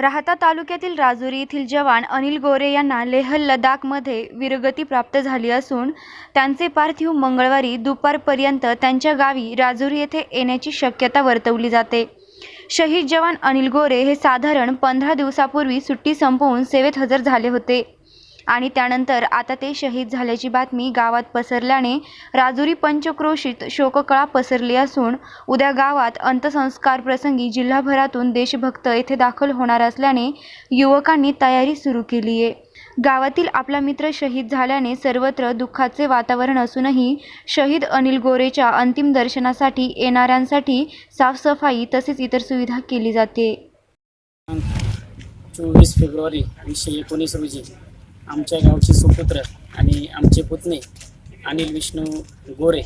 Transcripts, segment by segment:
राहता तालुक्यातील राजुरी येथील जवान अनिल गोरे यांना लेह लडाखमध्ये वीरगती प्राप्त झाली असून त्यांचे पार्थिव मंगळवारी दुपारपर्यंत त्यांच्या गावी राजुरी येथे येण्याची शक्यता वर्तवली जाते. शहीद जवान अनिल गोरे हे साधारण पंधरा दिवसापूर्वी सुट्टी संपवून सेवेत हजर झाले होते. आणि त्यानंतर आता ते शहीद झाल्याची बातमी गावात पसरल्याने राजुरी पंचक्रोशीत शोककळा पसरली असून उद्या गावात अंत्यसंस्कार प्रसंगी जिल्हाभरातून देशभक्त येथे दाखल होणार असल्याने युवकांनी तयारी सुरू केली आहे. गावातील आपला मित्र शहीद झाल्याने सर्वत्र दुःखाचे वातावरण असूनही शहीद अनिल गोरेच्या अंतिम दर्शनासाठी येणाऱ्यांसाठी साफसफाई तसेच इतर सुविधा केली जाते. चोवीस फेब्रुवारी वीसशे एकोणीस रोजी आमच्या गावचे सुपुत्र आणि आमचे पुतणे अनिल विष्णू गोरे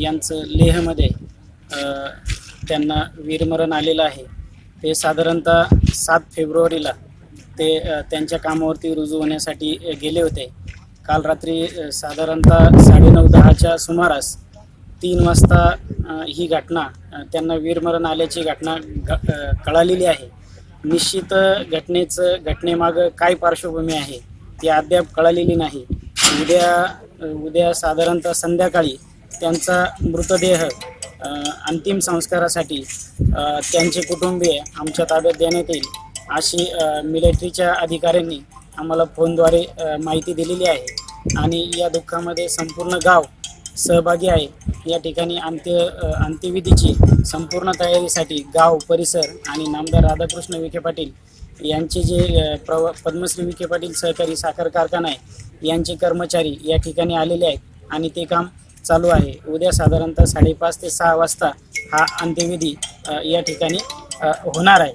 यांचं लेहमध्ये त्यांना वीरमरण आलेलं आहे. ते साधारणतः सात फेब्रुवारीला ते त्यांच्या कामावरती रुजू होण्यासाठी गेले होते. काल रात्री साधारणतः साडेनऊ दहाच्या सुमारास तीन वाजता ही घटना त्यांना वीरमरण आल्याची घटना ग कळालेली आहे. निश्चित घटनेचं घटनेमागं काय पार्श्वभूमी आहे? ती अद्याप कळालेली नाही. उद्या उद्या साधारणतः संध्याकाळी त्यांचा मृतदेह अंतिम संस्कारासाठी त्यांचे कुटुंबीय आमच्या ताब्यात देण्यात येईल अशी मिलिटरीच्या अधिकाऱ्यांनी आम्हाला फोनद्वारे माहिती दिलेली आहे. आणि या दुःखामध्ये संपूर्ण गाव सहभागी आहे. या ठिकाणी अंत्य अंत्यविधीची संपूर्ण तयारीसाठी गाव परिसर आणि नामदार राधाकृष्ण विखे पाटील यांचे जे प्रव पद्मश्री विखे पाटील सहकारी साखर कारखाना आहे यांचे कर्मचारी या ठिकाणी आलेले आहेत आणि ते काम चालू आहे. उद्या साधारणतः साडेपाच ते सहा वाजता हा अंत्यविधी या ठिकाणी होणार आहे.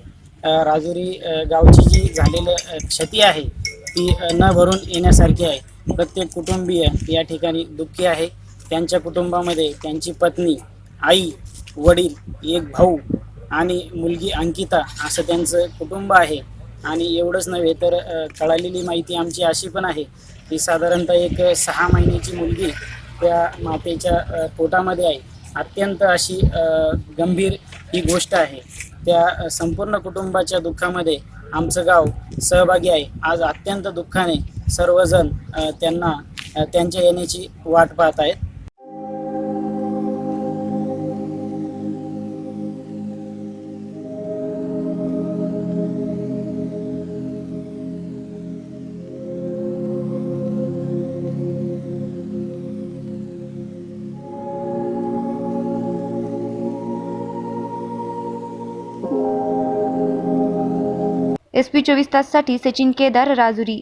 राजुरी गावची जी झालेलं क्षती आहे ती न भरून येण्यासारखी आहे. प्रत्येक कुटुंबीय या ठिकाणी दुःखी आहे. त्यांच्या कुटुंबामध्ये त्यांची पत्नी आई वडील एक भाऊ आणि मुलगी अंकिता असं त्यांचं कुटुंब आहे. आणि एवढंच नव्हे तर कळालेली माहिती आमची अशी पण आहे की साधारणतः एक सहा महिन्याची मुलगी त्या मातेच्या पोटामध्ये आहे. अत्यंत अशी गंभीर ही गोष्ट आहे. त्या संपूर्ण कुटुंबाच्या दुःखामध्ये आमचं गाव सहभागी आहे. आज अत्यंत दुःखाने सर्वजण त्यांना त्यांच्या येण्याची वाट पाहत आहेत. एस पी चोवीस ताससाठी सचिन केदार राजुरी